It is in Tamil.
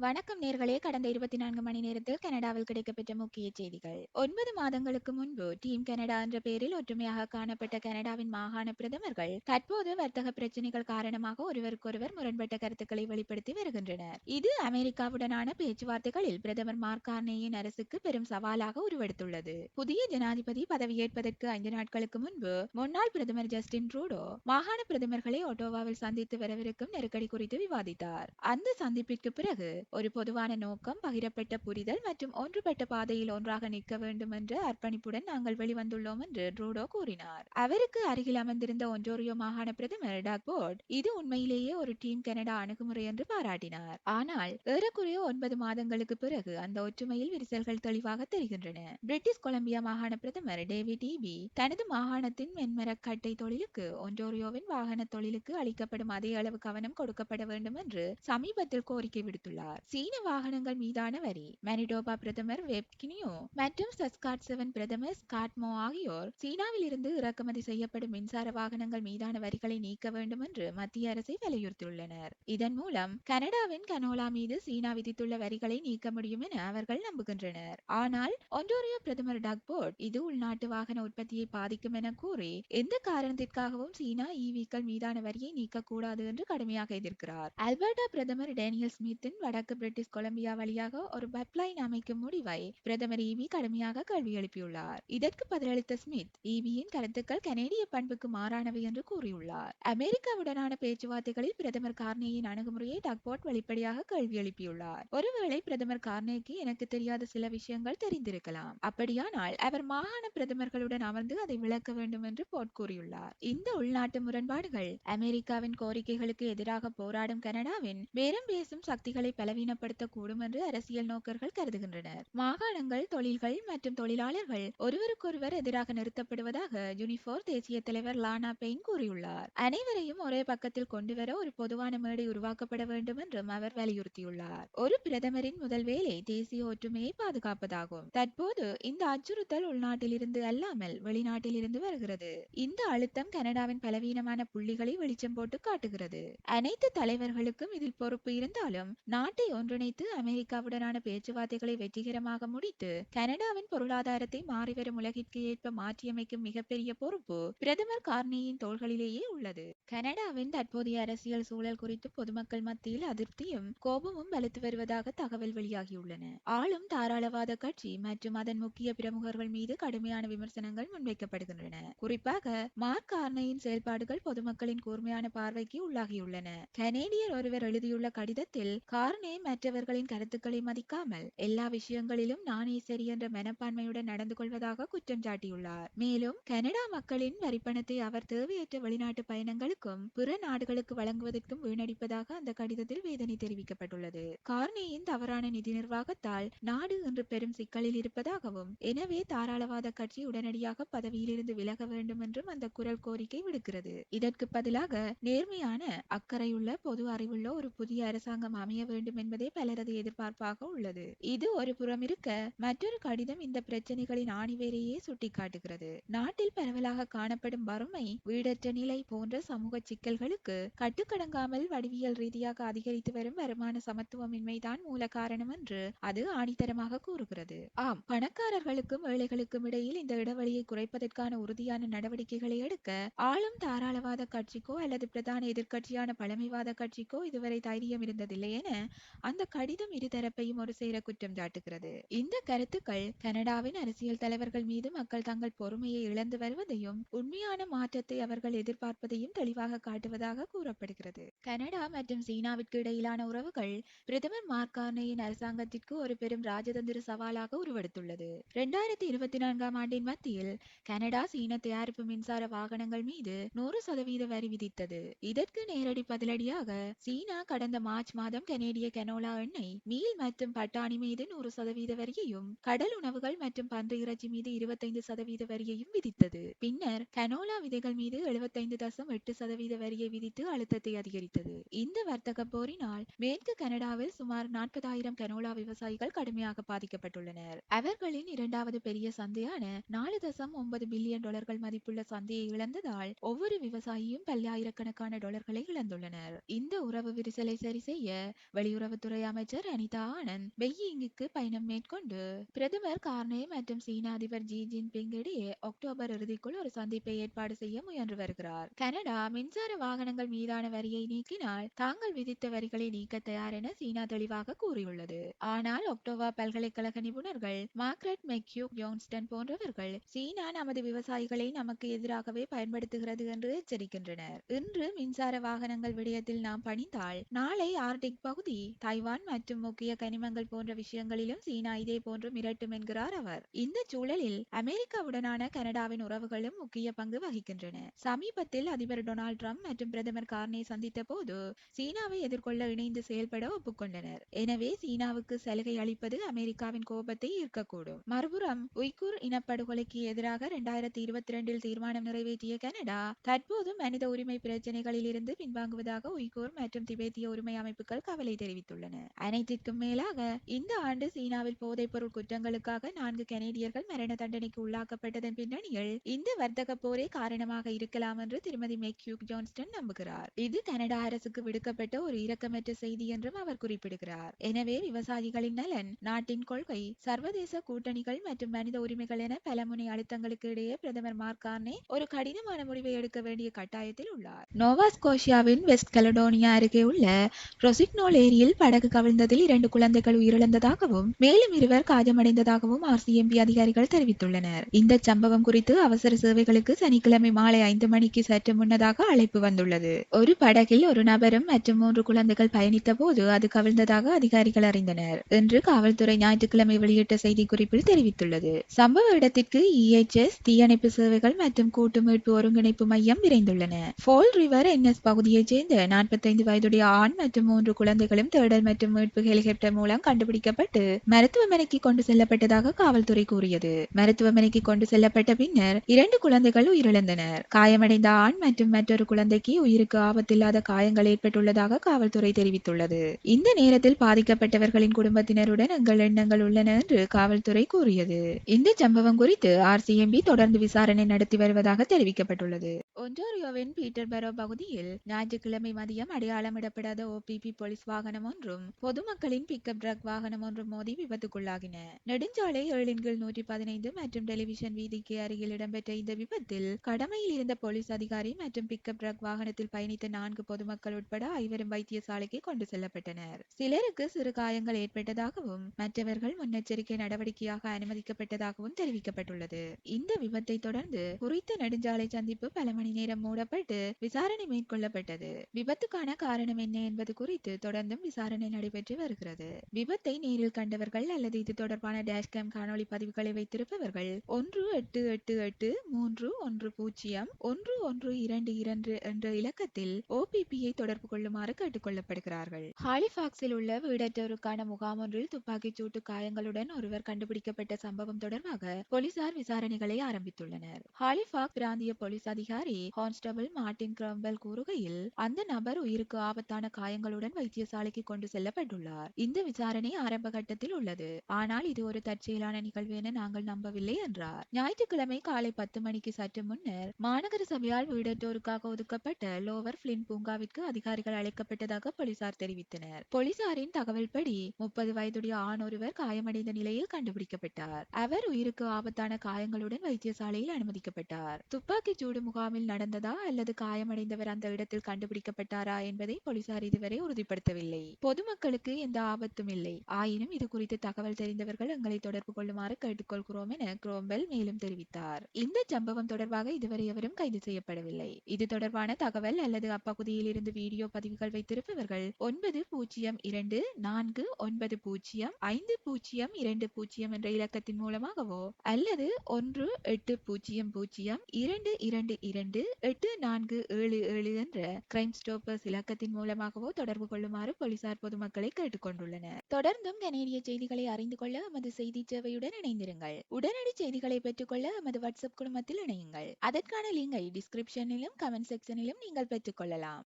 வணக்கம் நேர்களே. கடந்த இருபத்தி நான்கு மணி நேரத்தில் கனடாவில் கிடைக்கப்பெற்ற முக்கிய செய்திகள். ஒன்பது மாதங்களுக்கு முன்பு டீம் கனடா என்ற பெயரில் ஒற்றுமையாக காணப்பட்ட கனடாவின் மாகாண பிரதமர்கள் தற்போது வர்த்தக பிரச்சனைகள் காரணமாக ஒருவருக்கொருவர் முரண்பட்ட கருத்துக்களை வெளிப்படுத்தி வருகின்றனர். இது அமெரிக்காவுடனான பேச்சுவார்த்தைகளில் பிரதமர் மார்க் கார்னேயின் அரசுக்கு பெரும் சவாலாக உருவெடுத்துள்ளது. புதிய ஜனாதிபதி பதவியேற்பதற்கு ஐந்து நாட்களுக்கு முன்பு முன்னாள் பிரதமர் ஜஸ்டின் ட்ரூடோ மாகாண பிரதமர்களை ஒட்டோவாவில் சந்தித்து வரவிருக்கும் நெருக்கடி குறித்து விவாதித்தார். அந்த சந்திப்பிற்கு பிறகு ஒரு பொதுவான நோக்கம் பகிரப்பட்ட புரிதல் மற்றும் ஒன்றுபட்ட பாதையில் ஒன்றாக நிற்க வேண்டும் என்ற அர்ப்பணிப்புடன் நாங்கள் வெளிவந்துள்ளோம் என்று ட்ரூடோ கூறினார். அவருக்கு அருகில் அமர்ந்திருந்த ஒன்டோரியோ மாகாண பிரதமர் டாக்போர்ட் இது உண்மையிலேயே ஒரு டீம் கனடா அணுகுமுறை என்று பாராட்டினார். ஆனால் ஏறக்குறைய ஒன்பது மாதங்களுக்கு பிறகு அந்த ஒற்றுமையில் விரிசல்கள் தெளிவாக தெரிகின்றன. பிரிட்டிஷ் கொலம்பியா மாகாண பிரதமர் டேவிட் ஈபி தனது மாகாணத்தின் மென்மரக்கட்டை தொழிலுக்கு ஒன்டோரியோவின் வாகன தொழிலுக்கு அளிக்கப்படும் அதே அளவு கவனம் கொடுக்கப்பட வேண்டும் என்று சமீபத்தில் கோரிக்கை விடுத்துள்ளார். சீன வாகனங்கள் மீதான வரி. மனிடோபா பிரதமர் வெப்கினியோ மற்றும் சஸ்காட் செவன் பிரதமர் ஸ்காட்மோ ஆகியோர் சீனாவில் இருந்து இறக்குமதி செய்யப்படும் மின்சார வாகனங்கள் மீதான வரிகளை நீக்க வேண்டும் என்று மத்திய அரசை வலியுறுத்தியுள்ளனர். இதன் மூலம் கனடாவின் கனோலா மீது சீனா விதித்துள்ள வரிகளை நீக்க முடியும் என அவர்கள் நம்புகின்றனர். ஆனால் ஒன்டோரியோ பிரதமர் டக்போர்ட் இது உள்நாட்டு வாகன உற்பத்தியை பாதிக்கும் என கூறி எந்த காரணத்திற்காகவும் சீனா ஈவிக்கள் மீதான வரியை நீக்கக்கூடாது என்று கடுமையாக எதிர்க்கிறார். அல்பர்டா பிரதமர் டேனியல் ஸ்மித்தின் வட வடக்கு பிரிட்டிஷ் கொலம்பியா வழியாக ஒரு பைப்லைன் அமைக்கும் முடிவை பிரதமர் ஈவி கடுமையாக கேள்வி எழுப்பியுள்ளார். இதற்கு பதிலளித்த ஸ்மித் ஈவியின் கருத்துக்கள் கனேடிய பண்புக்கு மாறானவை என்று கூறியுள்ளார். அமெரிக்காவுடனான பேச்சுவார்த்தைகளில் பிரதமர் கார்னேயின் அணுகுமுறையை டக்போர்ட் வெளிப்படையாக கேள்வி எழுப்பியுள்ளார். ஒருவேளை பிரதமர் கார்னேக்கு எனக்கு தெரியாத சில விஷயங்கள் தெரிந்திருக்கலாம். அப்படியானால் அவர் மாகாண பிரதமர்களுடன் அமர்ந்து அதை விளக்க வேண்டும் என்று போட் கூறியுள்ளார். இந்த உள்நாட்டு முரண்பாடுகள் அமெரிக்காவின் கோரிக்கைகளுக்கு எதிராக போராடும் கனடாவின் பேரம் பேசும் சக்திகளை பல பலவீனப்படுத்தக்கூடும் என்று அரசியல் நோக்கர்கள் கருதுகின்றனர். மாகாணங்கள் தொழில்கள் மற்றும் தொழிலாளர்கள் ஒருவருக்கொருவர் எதிராக நிறுத்தப்படுவதாக யூனிஃபோர் தேசிய தலைவர் லானா பெயின் கூறியுள்ளார். அனைவரையும் ஒரே பக்கத்தில் கொண்டுவர ஒரு பொதுவான மேடை உருவாக்கப்பட வேண்டும் என்றும் அவர் வலியுறுத்தியுள்ளார். ஒரு பிரதமரின் முதல் வேலை தேசிய ஒற்றுமையை பாதுகாப்பதாகும். தற்போது இந்த அச்சுறுத்தல் உள்நாட்டிலிருந்து அல்லாமல் வெளிநாட்டிலிருந்து வருகிறது. இந்த அழுத்தம் கனடாவின் பலவீனமான புள்ளிகளை வெளிச்சம் போட்டு காட்டுகிறது. அனைத்து தலைவர்களுக்கும் இதில் பொறுப்பு இருந்தாலும் நாட்டு நாட்டை ஒன்றிணைத்து அமெரிக்காவுடனான பேச்சுவார்த்தைகளை வெற்றிகரமாக முடித்து கனடாவின் பொருளாதாரத்தை மாறிவரும் உலகிற்கு ஏற்ப மாற்றியமைக்கும் மிகப்பெரிய பொறுப்பு பிரதமர் கார்னியின் தோள்களிலேயே உள்ளது. கனடாவின் தற்போதைய அரசியல் சூழல் குறித்து பொதுமக்கள் மத்தியில் அதிருப்தியும் கோபமும் வலுத்து வருவதாக தகவல் வெளியாகியுள்ளன. ஆளும் தாராளவாத கட்சி மற்றும் அதன் முக்கிய பிரமுகர்கள் மீது கடுமையான விமர்சனங்கள் முன்வைக்கப்படுகின்றன. குறிப்பாக மார்க் கார்னையின் செயல்பாடுகள் பொதுமக்களின் கூர்மையான பார்வைக்கு உள்ளாகியுள்ளன. கனேடியர் ஒருவர் எழுதியுள்ள கடிதத்தில் கார்னே மற்றவர்களின் கருத்துக்களை மதிக்காமல் எல்லா விஷயங்களிலும் நானே சரி என்ற மனப்பான்மையுடன் நடந்து கொள்வதாக குற்றம் சாட்டியுள்ளார். மேலும் கனடா மக்களின் வரிப்பணத்தை அவர் தேவையற்ற வெளிநாட்டு பயணங்களுக்கும் பிற நாடுகளுக்கு வழங்குவதற்கும் வீணடிப்பதாக அந்த கடிதத்தில் வேதனை தெரிவிக்கப்பட்டுள்ளது. கார்னியின் தவறான நிதி நிர்வாகத்தால் நாடு இன்று பெரும் சிக்கலில் இருப்பதாகவும் எனவே தாராளவாத கட்சி உடனடியாக பதவியிலிருந்து விலக வேண்டும் என்றும் அந்த குரல் கோரிக்கை விடுக்கிறது. இதற்கு பதிலாக நேர்மையான அக்கறையுள்ள பொது அறிவுள்ள ஒரு புதிய அரசாங்கம் அமைய வேண்டும் என்பதே பலரது எதிர்பார்ப்பாக உள்ளது. இது ஒரு புறம் இருக்க மற்றொரு கடிதம் இந்த பிரச்சனைகளின் ஆணிவேரையே சுட்டிக்காட்டுகிறது. நாட்டில் பரவலாக காணப்படும் வறுமை வீடற்ற நிலை போன்ற சமூக சிக்கல்களுக்கு கட்டுக்கடங்காமல் வடிவியல் ரீதியாக அதிகரித்து வரும் வருமான சமத்துவமின்மைதான் மூல காரணம் என்று அது ஆணித்தரமாக கூறுகிறது. ஆம் பணக்காரர்களுக்கும் ஏழைகளுக்கும் இடையில் இந்த இடைவெளியை குறைப்பதற்கான உறுதியான நடவடிக்கைகளை எடுக்க ஆளும் தாராளவாத கட்சிக்கோ அல்லது பிரதான எதிர்கட்சியான பழமைவாத கட்சிக்கோ இதுவரை தைரியம் இருந்ததில்லை என அந்த கடிதம் இருதரப்பையும் ஒரு சேர குற்றம் சாட்டுகிறது. இந்த கருத்துக்கள் கனடாவின் அரசியல் தலைவர்கள் மீது மக்கள் தங்கள் பொறுமையை இழந்து வருவதையும் உண்மையான மாற்றத்தை அவர்கள் எதிர்பார்ப்பதையும் தெளிவாக காட்டுவதாக கூறப்படுகிறது. கனடா மற்றும் சீனாவிற்கு இடையிலான உறவுகள் பிரதமர் மார்க் அரசாங்கத்திற்கு ஒரு பெரும் ராஜதந்திர சவாலாக உருவெடுத்துள்ளது. இரண்டாயிரத்தி இருபத்தி நான்காம் ஆண்டின் மத்தியில் கனடா சீன தயாரிப்பு மின்சார வாகனங்கள் மீது நூறு சதவீத வரி விதித்தது. இதற்கு நேரடி பதிலடியாக சீனா கடந்த மார்ச் மாதம் கனேடிய கனோலா எண்ணெய் மீல் மற்றும் பட்டாணி மீது நூறு சதவீத வரியையும் கடல் உணவுகள் மற்றும் பன்றி இறைச்சி மீது இருபத்தைந்து சதவீத வரியையும் விதித்தது. பின்னர் கனோலா விதைகள் மீது எழுபத்தைந்து தசம் எட்டு சதவீத வரியை விதித்து அழுத்தத்தை அதிகரித்தது. இந்த வர்த்தக போரினால் மேற்கு கனடாவில் சுமார் நாற்பதாயிரம் கனோலா விவசாயிகள் கடுமையாக பாதிக்கப்பட்டுள்ளனர். அவர்களின் இரண்டாவது பெரிய சந்தையான நாலு தசம் ஒன்பது பில்லியன் டாலர்கள் மதிப்புள்ள சந்தையை இழந்ததால் ஒவ்வொரு விவசாயியும் பல்லாயிரக்கணக்கான டாலர்களை இழந்துள்ளனர். இந்த உறவு விரிசலை சரி செய்ய வெளியுறவு வெளியுறவுத்துறை அமைச்சர் அனிதா ஆனந்த் பெய்யிங்குக்கு பயணம் மேற்கொண்டு பிரதமர் கார்னே மற்றும் சீன அதிபர் ஜி ஜின்பிங் இடையே அக்டோபர் இறுதிக்குள் ஒரு சந்திப்பை ஏற்பாடு செய்ய முயன்று வருகிறார். கனடா மின்சார வாகனங்கள் மீதான வரியை நீக்கினால் தாங்கள் விதித்த வரிகளை நீக்க தயார் என சீனா தெளிவாக கூறியுள்ளது. ஆனால் ஒக்டோவா பல்கலைக்கழக நிபுணர்கள் மார்க்ரெட் மெக்யூ ஜோன்ஸ்டன் போன்றவர்கள் சீனா நமது விவசாயிகளை நமக்கு எதிராகவே பயன்படுத்துகிறது என்று எச்சரிக்கின்றனர். இன்று மின்சார வாகனங்கள் விடயத்தில் நாம் பணிந்தால் நாளை ஆர்டிக் பகுதி தைவான் மற்றும் முக்கிய கனிமங்கள் போன்ற விஷயங்களிலும் சீனா இதே போன்று மிரட்டும் என்கிறார் அவர். இந்த சூழலில் அமெரிக்காவுடனான கனடாவின் உறவுகளும் முக்கிய பங்கு வகிக்கின்றன. சமீபத்தில் அதிபர் டொனால்ட் ட்ரம்ப் மற்றும் பிரதமர் கார்னே சந்தித்த போது சீனாவை எதிர்கொள்ள இணைந்து செயல்பட ஒப்புக்கொண்டனர். எனவே சீனாவுக்கு சலுகை அளிப்பது அமெரிக்காவின் கோபத்தை ஈர்க்கக்கூடும். மறுபுறம் உய்கூர் இனப்படுகொலைக்கு எதிராக இரண்டாயிரத்தி இருபத்தி இரண்டில் தீர்மானம் நிறைவேற்றிய கனடா தற்போது மனித உரிமை பிரச்சனைகளில் இருந்து பின்வாங்குவதாக உய்கூர் மற்றும் திபேத்திய உரிமை அமைப்புகள் கவலை தெரிவித்துள்ளன. அனைத்திற்கும் மேலாக இந்த ஆண்டு சீனாவில் போதைப்பொருள் குற்றங்களுக்காக நான்கு கனேடியர்கள் மரண தண்டனைக்கு உள்ளாக்கப்பட்டதன் பின்னணியில் இந்த வர்த்தக போரே காரணமாக இருக்கலாம் என்று திருமதி மெக்யூ ஜான்ஸ்டன் நம்புகிறார். இது கனடா அரசுக்கு விடுக்கப்பட்ட ஒரு இரக்கமற்ற செய்தி என்றும் அவர் குறிப்பிடுகிறார். எனவே விவசாயிகளின் நலன் நாட்டின் கொள்கை சர்வதேச கூட்டணிகள் மற்றும் மனித உரிமைகள் என பலமுனை அழுத்தங்களுக்கு இடையே பிரதமர் மார்கார்னே ஒரு கடினமான முடிவை எடுக்க வேண்டிய கட்டாயத்தில் உள்ளார். நோவா ஸ்கோஷியாவின் வெஸ்ட் கலடோனியா அருகே உள்ள ரொசிக்னோல் ஏரியில் படகு கவிழ்ந்ததில் இரண்டு குழந்தைகள் உயிரிழந்ததாகவும் மேலும் இருவர் காயமடைந்ததாகவும் ஆர்சிஎம்பி அதிகாரிகள் தெரிவித்துள்ளனர். இந்த சம்பவம் குறித்து அவசர சேவைகளுக்கு சனிக்கிழமை மாலை ஐந்து மணிக்கு சற்று முன்னதாக அழைப்பு வந்துள்ளது. ஒரு படகில் ஒரு நபரும் மற்றும் மூன்று குழந்தைகள் பயணித்த போது அது கவிழ்ந்ததாக அதிகாரிகள் அறிந்தனர் என்று காவல்துறை ஞாயிற்றுக்கிழமை வெளியிட்ட செய்திக்குறிப்பில் தெரிவித்துள்ளது. சம்பவ இடத்திற்கு இஎச்எஸ் தீயணைப்பு சேவைகள் மற்றும் கூட்டு மீட்பு ஒருங்கிணைப்பு மையம் விரைந்துள்ளன. ஃபோல் ரிவர் என்எஸ் பகுதியைச் சேர்ந்த நாற்பத்தைந்து வயதுடைய ஆண் மற்றும் மூன்று குழந்தைகளும் தேடல் மற்றும் மீட்பு ஹெலிகாப்டர் மூலம் கண்டுபிடிக்கப்பட்டு மருத்துவமனைக்கு கொண்டு செல்லப்பட்டதாக காவல்துறை கூறியது. மருத்துவமனைக்கு கொண்டு செல்லப்பட்ட பின்னர் இரண்டு குழந்தைகள் உயிரிழந்தனர். காயமடைந்த ஆண் மற்றும் மற்றொரு குழந்தைக்கு உயிருக்கு ஆபத்தில்லாத காயங்கள் ஏற்பட்டுள்ளதாக காவல்துறை தெரிவித்துள்ளது. இந்த நேரத்தில் பாதிக்கப்பட்டவர்களின் குடும்பத்தினருடன் எங்கள் எண்ணங்கள் உள்ளன என்று காவல்துறை கூறியது. இந்த சம்பவம் குறித்து ஆர்சிஎம்பி தொடர்ந்து விசாரணை நடத்தி வருவதாக தெரிவிக்கப்பட்டுள்ளது. ஒன்டாரியோவின் பீட்டர்பரோ பகுதியில் ஞாயிற்றுக்கிழமை மதியம் அடையாளமிடப்படாத ஓபிபி போலீஸ் வாகனமும் ஒன்றும். பொதுமக்களின் பிக்கப் ட்ரக் வாகனம் ஒன்றும் மோதி விபத்துக்குள்ளாகின. நெடுஞ்சாலை ஏழின் கீழ் நூற்றி பதினைந்து மற்றும் டெலிவிஷன் வீதிக்கு அருகில் இடம்பெற்ற இந்த விபத்தில் கடமையில் இருந்த போலீஸ் அதிகாரி மற்றும் பிக்கப் ட்ரக் வாகனத்தில் பயணித்த நான்கு பொதுமக்கள் உட்பட ஐவரும் வைத்தியசாலைக்கு கொண்டு செல்லப்பட்டனர். சிலருக்கு சிறு காயங்கள் ஏற்பட்டதாகவும் மற்றவர்கள் முன்னெச்சரிக்கை நடவடிக்கையாக அனுமதிக்கப்பட்டதாகவும் தெரிவிக்கப்பட்டுள்ளது. இந்த விபத்தை தொடர்ந்து குறித்த நெடுஞ்சாலை சந்திப்பு பல மணி நேரம் மூடப்பட்டு விசாரணை மேற்கொள்ளப்பட்டது. விபத்துக்கான காரணம் என்ன என்பது குறித்து தொடர்ந்தும் விசாரணை விசாரணை நடைபெற்று வருகிறது. விபத்தை நேரில் கண்டவர்கள் அல்லது இது தொடர்பான டேஷ்கேம் காணொலி பதிவுகளை வைத்திருப்பவர்கள் ஒன்று எட்டு எட்டு எட்டு மூன்று ஒன்று பூஜ்ஜியம் ஒன்று ஒன்று இரண்டு இரண்டு என்ற இலக்கத்தில் ஓபிபியை தொடர்பு கொள்ளுமாறு கேட்டுக்கொள்ளப்படுகிறார்கள். ஹாலிபாக்ஸில் உள்ள வீடற்றோருக்கான முகாம் ஒன்றில் துப்பாக்கிச் சூட்டு காயங்களுடன் ஒருவர் கண்டுபிடிக்கப்பட்ட சம்பவம் தொடர்பாக போலீசார் விசாரணைகளை ஆரம்பித்துள்ளனர். ஹாலிபாக் பிராந்திய போலீஸ் அதிகாரி கான்ஸ்டபிள் மார்டின் கிரம்பல் கூறுகையில் அந்த நபர் உயிருக்கு ஆபத்தான காயங்களுடன் வைத்தியசாலைக்கு கொண்டு செல்லப்பட்டுள்ளார். இந்த விசாரணை ஆரம்ப கட்டத்தில் உள்ளது. ஆனால் இது ஒரு தற்செயலான நிகழ்வு என நாங்கள் நம்பவில்லை என்றார். ஞாயிற்றுக்கிழமை காலை பத்து மணிக்கு சற்று முன்னர் மாநகர சபையால் வீடற்றோருக்காக ஒதுக்கப்பட்ட லோவர் பிளின் பூங்காவிற்கு அதிகாரிகள் அழைக்கப்பட்டதாக போலீசார் தெரிவித்தனர். போலீசாரின் தகவல்படி முப்பது வயதுடைய ஆண் ஒருவர் காயமடைந்த நிலையில் கண்டுபிடிக்கப்பட்டார். அவர் உயிருக்கு ஆபத்தான காயங்களுடன் வைத்தியசாலையில் அனுமதிக்கப்பட்டார். துப்பாக்கிச் சூடு முகாமில் நடந்ததா அல்லது காயமடைந்தவர் அந்த இடத்தில் கண்டுபிடிக்கப்பட்டாரா என்பதை போலீசார் இதுவரை உறுதிப்படுத்தவில்லை. பொதுமக்களுக்கு எந்த ஆபத்தும் இல்லை. ஆயினும் இது குறித்து தகவல் தெரிந்தவர்கள் எங்களை தொடர்பு கொள்ளுமாறு கேட்டுக்கொள்கிறோம் என குரோம்பெல் மேலும் தெரிவித்தார். இந்த சம்பவம் தொடர்பாக இதுவரை எவரும் கைது செய்யப்படவில்லை. இது தொடர்பான தகவல் அல்லது அப்பகுதியில் இருந்து வீடியோ பதிவுகள் வைத்திருப்பவர்கள் ஒன்பது பூஜ்ஜியம் இரண்டு நான்கு ஒன்பது பூஜ்ஜியம் ஐந்து பூஜ்ஜியம் இரண்டு பூஜ்ஜியம் என்ற இலக்கத்தின் மூலமாகவோ அல்லது ஒன்று எட்டு பூஜ்ஜியம் பூஜ்ஜியம் இரண்டு இரண்டு இரண்டு எட்டு நான்கு ஏழு ஏழு என்ற கிரைம் ஸ்டோப்பர்ஸ் இலக்கத்தின் மூலமாகவோ தொடர்பு கொள்ளுமாறு போலீசார் பொதுமக்களை கேட்டுக்கொண்டுள்ளனர். தொடர்ந்தும் கனேடிய செய்திகளை அறிந்து கொள்ள எமது செய்தி சேவையுடன் இணைந்திருங்கள். உடனடி செய்திகளை பெற்றுக்கொள்ள எமது வாட்ஸ்அப் குழுமத்தில் இணையுங்கள். அதற்கான லிங்கை டிஸ்கிரிப்ஷனிலும் கமெண்ட் செக்ஷனிலும் நீங்கள் பெற்றுக்கொள்ளலாம்